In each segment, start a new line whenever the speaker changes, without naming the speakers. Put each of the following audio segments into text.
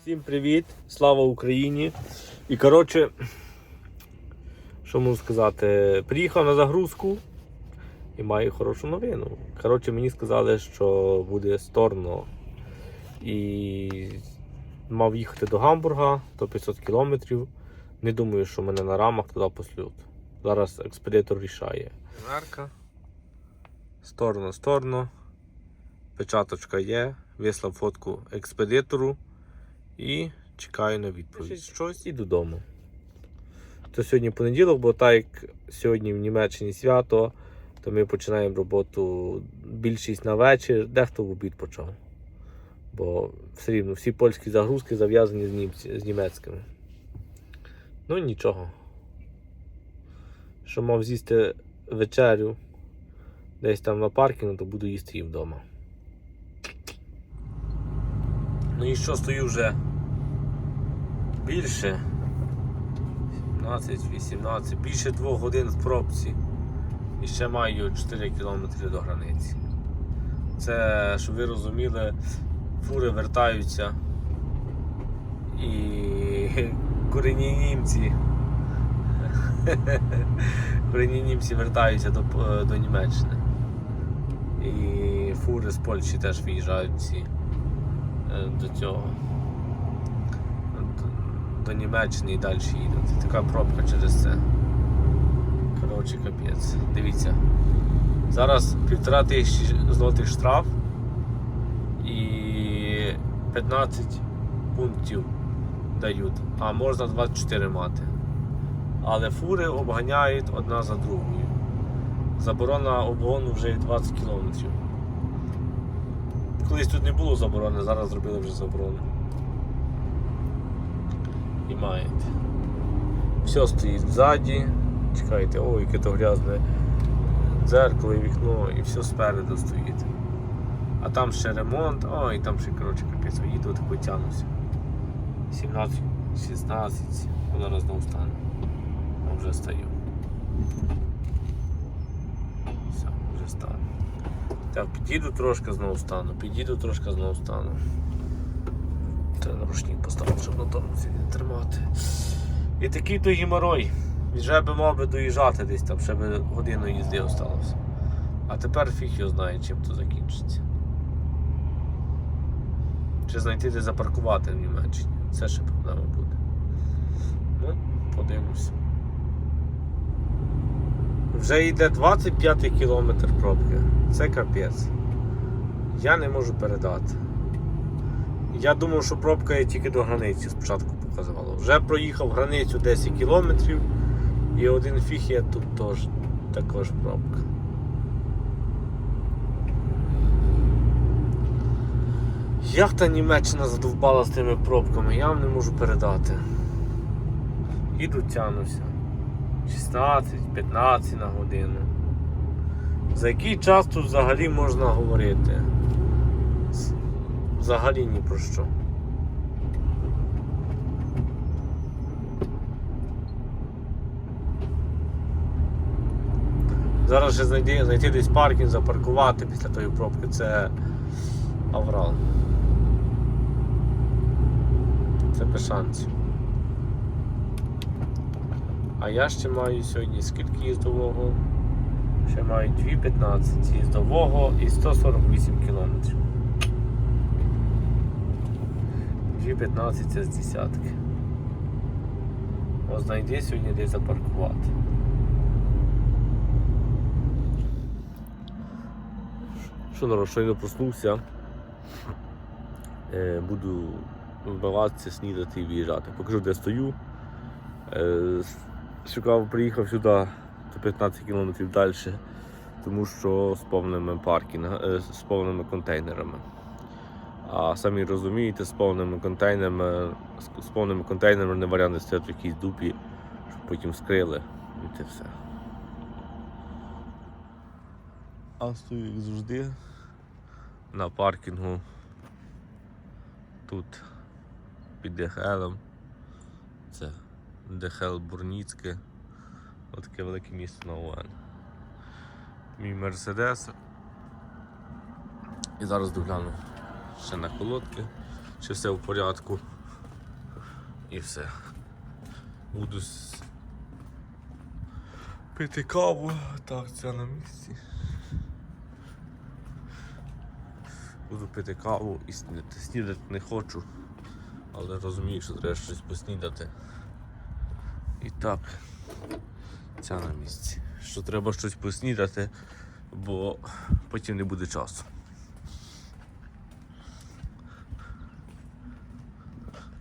Всім привіт! Слава Україні! І коротше, що можу сказати, приїхав на загрузку і маю хорошу новину. Коротше, мені сказали, що буде сторно і мав їхати до Гамбурга, то 500 кілометрів. Не думаю, що мене на рамах туди послють. Зараз експедитор рішає. Верка. Сторно, сторно. Печаточка є. Вислав фотку експедитору і чекаю на відповідь. Щось і додому. То сьогодні понеділок, бо так як сьогодні в Німеччині свято, то ми починаємо роботу більшість на вечір, дехто в обід почав. Бо все рівно всі польські загрузки зав'язані з, німці, з німецькими. Ну нічого. Що мав з'їсти вечерю десь там на паркінгу, то буду їсти її вдома. Ну і що стою вже більше 17-18, більше 2 годин в пробці. І ще маю 4 кілометри до границі. Це, щоб ви розуміли, фури вертаються і корінні німці. Корінні німці вертаються до, до Німеччини. І фури з Польщі теж виїжджають всі до цього. До Німеччини і далі їдуть. Така пробка через це. Коротше, капець. Дивіться. Зараз півтора тисячі злотих штраф і 15 пунктів дають, а можна 24 мати. Але фури обганяють одна за другою. Заборона обгону вже 20 кілометрів. Колись тут не було заборони, зараз зробили вже заборону. І маєте. Все стоїть ззаді. Чекайте, ой, яке то грязне дзеркало і вікно, і все спереду стоїть. А там ще ремонт, ой, там ще коротше капець, їду тако тянуся. 17, 16, зараз знову стану. Вже стою. Все, вже стану. Так, підійду трошки знову стану, підійду трошки знову стану. Треба рушник поставити, щоб на тормозі не тримати. І такий то геморой. Вже би мав би доїжджати десь там, ще би годину їзди осталося. А тепер фіг його знає, чим то закінчиться. Чи знайти де запаркувати в Німеччині. Це ще проблема буде. Ну, подивимося. Вже йде 25 кілометр пробки. Це капець. Я не можу передати. Я думав, що пробка є тільки до границі спочатку показувала. Вже проїхав границю 10 кілометрів і один фіг є тут теж також пробка. Як та Німеччина задовбала з тими пробками, я вам не можу передати. Іду тянуся. 16-15 на годину. За який час тут взагалі можна говорити? Взагалі ні про що. Зараз ще знайти, знайти десь паркінг, запаркувати після тої пробки це аврал. Це без шансів. А я ще маю сьогодні скільки їздового? Ще маю 2,15 їздового і 148 кілометрів. 2,15 це з десятки. Ось знайди сьогодні десь запаркувати. Що народ, щойно проснувся. Е, буду вбиватися, снідати і виїжджати. Покажу, де стою. Е, шукав, приїхав сюди до 15 кілометрів далі, тому що з повними паркінгами, з повними контейнерами. А самі розумієте, з повними контейнерами, з- повними контейнерами не варіанти стоять в якійсь дупі, щоб потім скрили і це все. А стою як завжди на паркінгу тут під Дехелем. Це Дехел Бурніцьке. Отаке велике місто на ОН. Мій Мерседес. І зараз догляну ще на колодки. чи все в порядку. І все. Буду пити каву. Так, це на місці. Буду пити каву і снідати. Снідати не хочу, але розумію, що треба щось поснідати. І так, ця на місці. Що треба щось поснідати, бо потім не буде часу.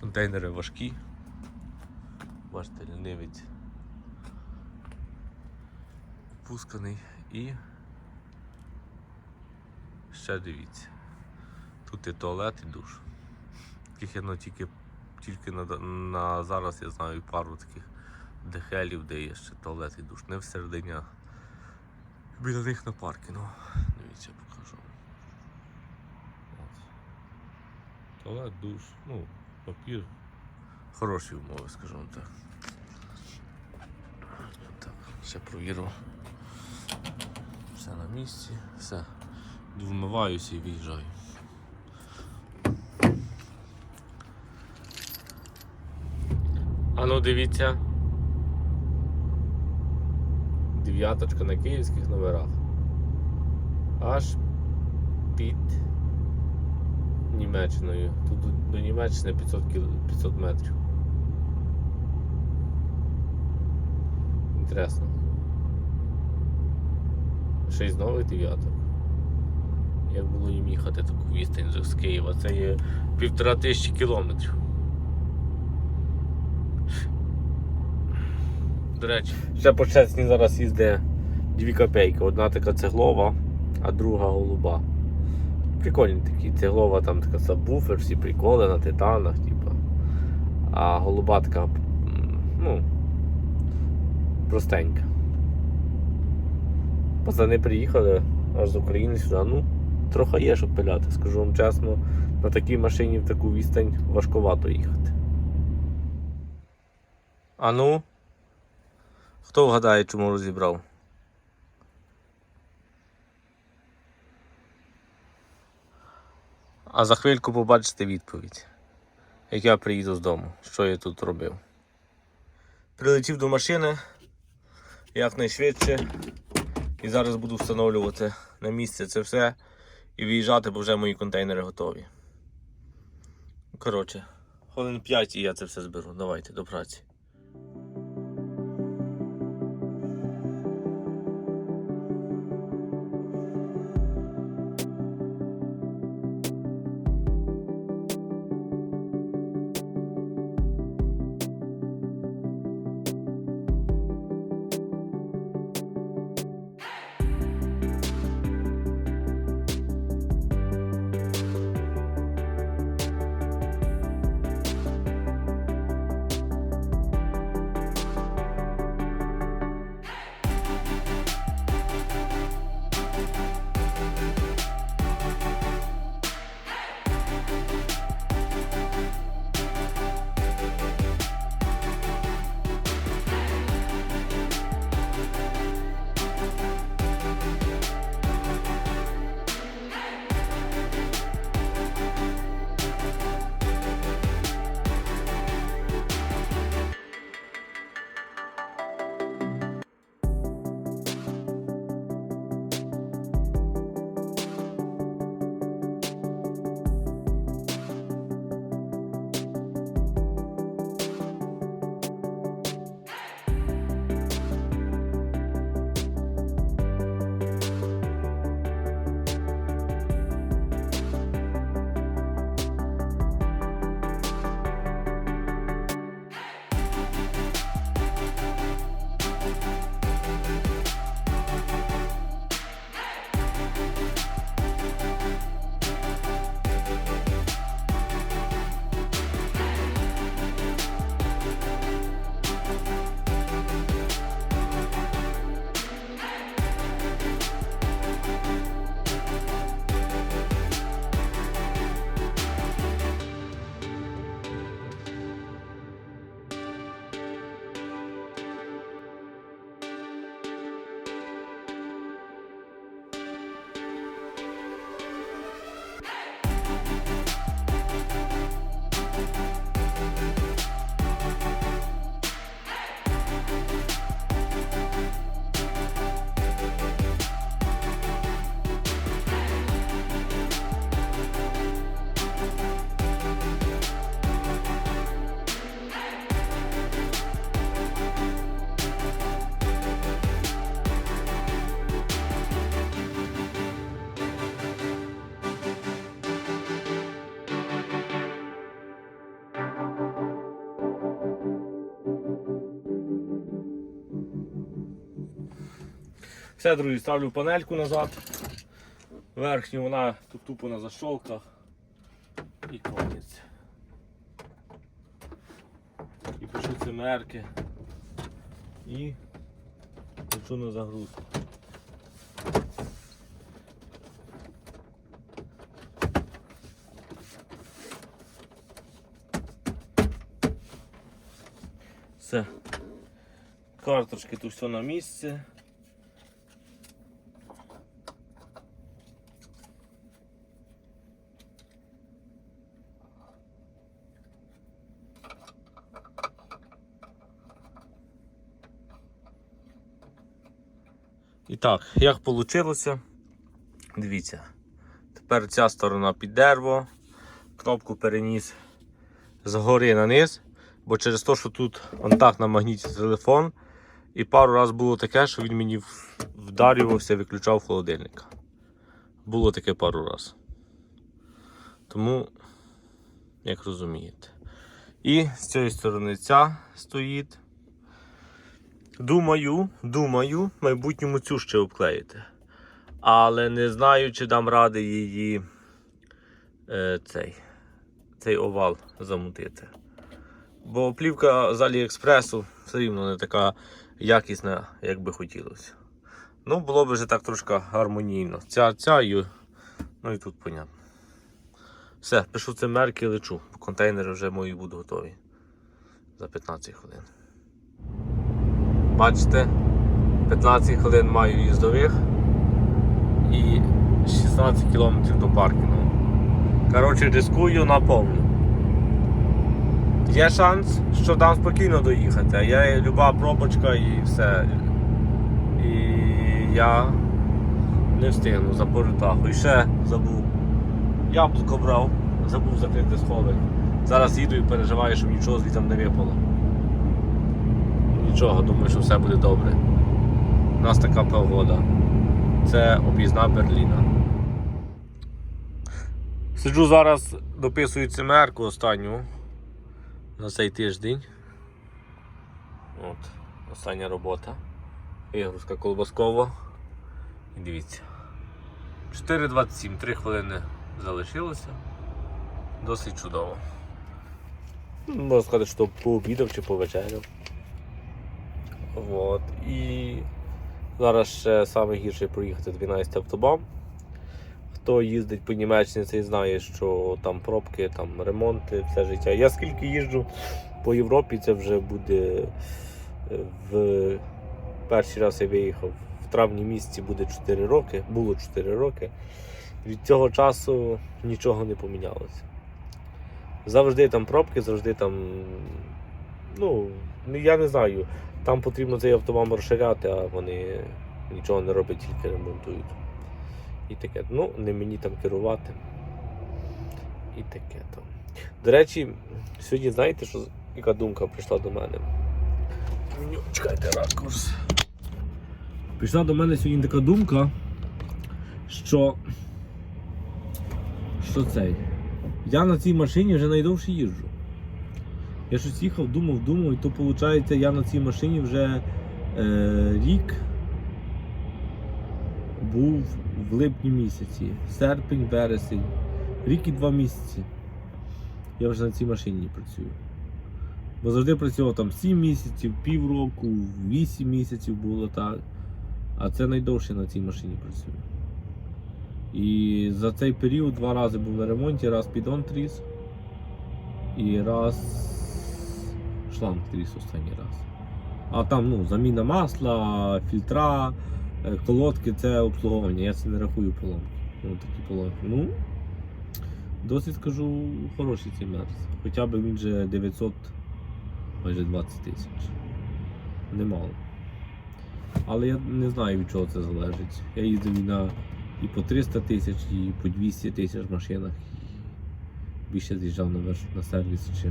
Контейнери важкі. Бачите, лінивець пусканий і ще дивіться. Тут і туалет і душ. Таких я ну, тільки, тільки на, на зараз я знаю пару таких дехелів, де є ще туалет і душ. Не всередині, а біля них на паркінгу. Дивіться, покажу. От. Туалет, душ, ну, папір. Хороші умови, скажімо так. Так, ще провірю. Все на місці, все. Вмиваюся і виїжджаю. А ну дивіться. Дев'яточка на київських номерах. Аж під Німеччиною. Тут до- Німеччини 500, кіл... 500 метрів. Інтересно. Ще й з нових дев'яток. Як було їм їхати таку відстань з Києва? Це є півтора тисячі кілометрів. До речі, ще по Чесні зараз їздить дві копейки. Одна така цеглова, а друга голуба. Прикольні такі. Цеглова там така сабвуфер, всі приколи на титанах, типа. А голуба така, ну, простенька. Пацани приїхали аж з України сюди. Ну, трохи є, що пиляти. Скажу вам чесно, на такій машині в таку відстань важкувато їхати. А ну, хто вгадає, чому розібрав? А за хвильку побачите відповідь, як я приїду з дому, що я тут робив. Прилетів до машини якнайшвидше. І зараз буду встановлювати на місце це все і виїжджати, бо вже мої контейнери готові. Коротше, хвилин 5 і я це все зберу. Давайте до праці. Все, друзі, ставлю панельку назад. Верхню вона тут тупо на защолках. І конець. І пишу цимерки. І лечу на загрузку. Все. Карточки тут все на місці. І так, як вийшло? Дивіться. Тепер ця сторона під дерево. Кнопку переніс згори на низ, бо через те, що тут он так на магніті телефон. І пару разів було таке, що він мені вдарювався, виключав холодильника. Було таке пару разів. Тому, як розумієте. І з цієї сторони ця стоїть. Думаю, думаю, в майбутньому цю ще обклеїти. Але не знаю, чи дам ради її е, цей, цей овал замутити. Бо плівка з Аліекспресу все рівно не така якісна, як би хотілося. Ну, було б вже так трошки гармонійно. Ця, ця і, ну і тут понятно. Все, пишу це мерки і лечу. Контейнери вже мої будуть готові за 15 хвилин. Бачите, 15 хвилин маю їздових і 16 км до паркінгу. Коротше, рискую на повну. Є шанс, що там спокійно доїхати, а є люба пробочка і все. І я не встигну за порутаху. І ще забув. Яблуко брав, забув закрити сховик. Зараз їду і переживаю, щоб нічого звідти не випало. Нічого, думаю, що все буде добре. У нас така погода. Це об'їзна Берліна. Сиджу зараз, дописую цимерку останню на цей тиждень. От, остання робота. Вигрузка колбаскова. І дивіться. 4.27, 3 хвилини залишилося. Досить чудово. Можна сказати, що пообідав чи повечеряв. От. І зараз ще саме гірше проїхати 12 автобан. Хто їздить по Німеччині, цей знає, що там пробки, там ремонти, все життя. Я скільки їжджу по Європі, це вже буде е, в перший раз я виїхав. В травні місяці буде 4 роки, було 4 роки. Від цього часу нічого не помінялося. Завжди там пробки, завжди там. Ну, я не знаю. Там потрібно цей автобан розширяти, а вони нічого не роблять, тільки ремонтують. І таке. Ну, не мені там керувати. І таке там. До речі, сьогодні знаєте, що яка думка прийшла до мене? Чекайте ракурс. Прийшла до мене сьогодні така думка, що. Що цей? Я на цій машині вже найдовше їжджу. Я щось їхав, думав, думав, і то виходить, я на цій машині вже е, рік був в липні місяці, серпень, вересень, рік і два місяці. Я вже на цій машині працюю. Бо завжди працював там 7 місяців, півроку, 8 місяців було так. А це найдовше на цій машині працюю. І за цей період два рази був на ремонті, раз підон тріс і раз шланг тріс останній раз. А там ну, заміна масла, фільтра, е, колодки це обслуговування, я це не рахую поломки. Ну, такі поломки. Ну, досить скажу, хороший цей мерз. Хоча б він же 900, майже 20 тисяч. Немало. Але я не знаю від чого це залежить. Я їздив на і по 300 тисяч, і по 200 тисяч машинах. Більше з'їжджав на, сервіс, ніж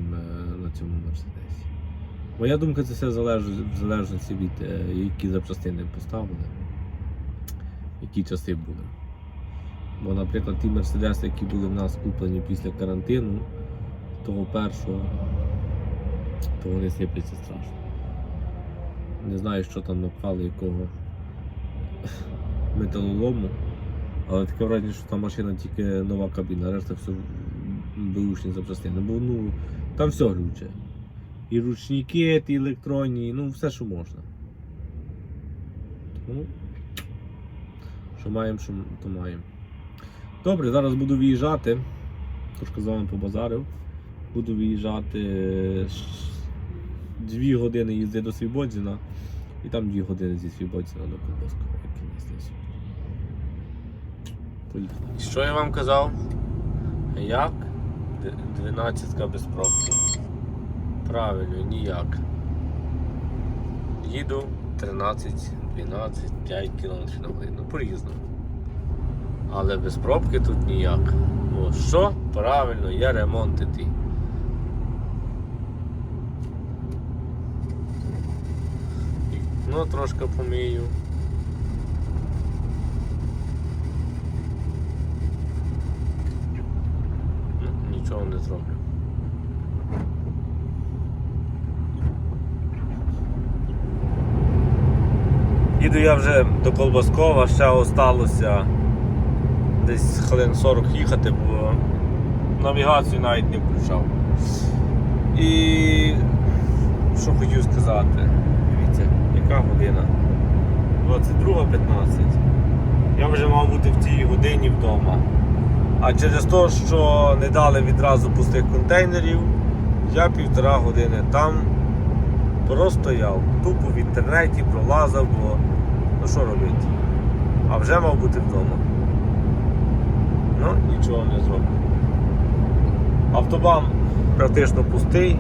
на цьому мерседесі. Моя думка, це все залежить в залежності від е, які запчастини поставили, які часи були. Бо, наприклад, ті мерседеси, які були в нас куплені після карантину, того першого, то вони сипляться страшно. Не знаю, що там напхали, якого металолому. Але таке враження, що там машина тільки нова кабіна, решта все бушні запчастини. Бо ну, там все глюче. І ручники, і електронні, ну все, що можна. Тому, що маємо, що то маємо. Добре, зараз буду виїжджати. Трошки з вами побазарив. Буду виїжджати ш- дві години їзди до Свібодзіна і там дві години зі Свібодзіна до сьогодні. Що я вам казав? Як? 12 без пробки. Правильно, ніяк. Їду 13, 12, 5 км на годину. По-різному. Але без пробки тут ніяк. Бо що? Правильно, є ремонт іти. Ну, трошки помію. Ну, нічого не зроблю. Їду я вже до Колбаскова, ще осталося десь хвилин 40 їхати, бо навігацію навіть не включав. І що хотів сказати, дивіться, яка година? 22.15. Я вже мав бути в цій годині вдома. А через те, що не дали відразу пустих контейнерів, я півтора години там простояв. Тупо в інтернеті пролазав, бо ну що робити? А вже мав бути вдома. Ну, нічого не зроблю. Автобан практично пустий.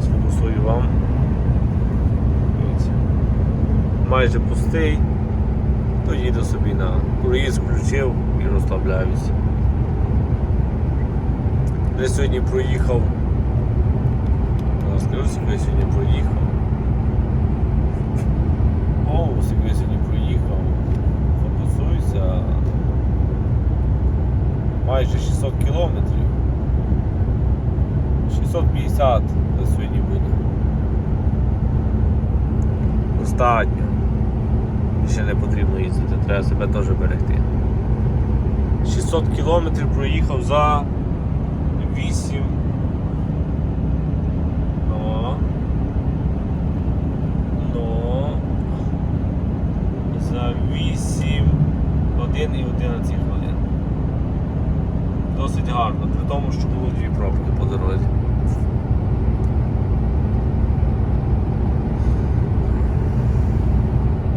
Сфокусую вам. Майже пустий. То їду собі на круїз, включив і розслабляюся. Вже сьогодні проїхав. Скільки я сьогодні проїхав. О, я сьогодні проїхав. Фокусуюся. Майже 600 кілометрів. 650 на сьогодні буде. Достатньо. Ще не потрібно їздити, треба себе теж берегти. 600 кілометрів проїхав за 8. Ну. Ну. За 8 годин і 11 хвилин. Досить гарно, при тому, що було дві пробки по дорозі.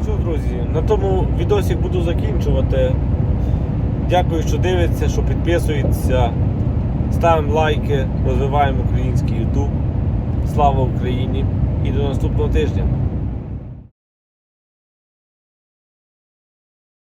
Що, друзі, на тому відосик буду закінчувати. Дякую, що дивиться, що підписується. Ставимо лайки, розвиваємо український YouTube. Слава Україні! І до наступного тижня!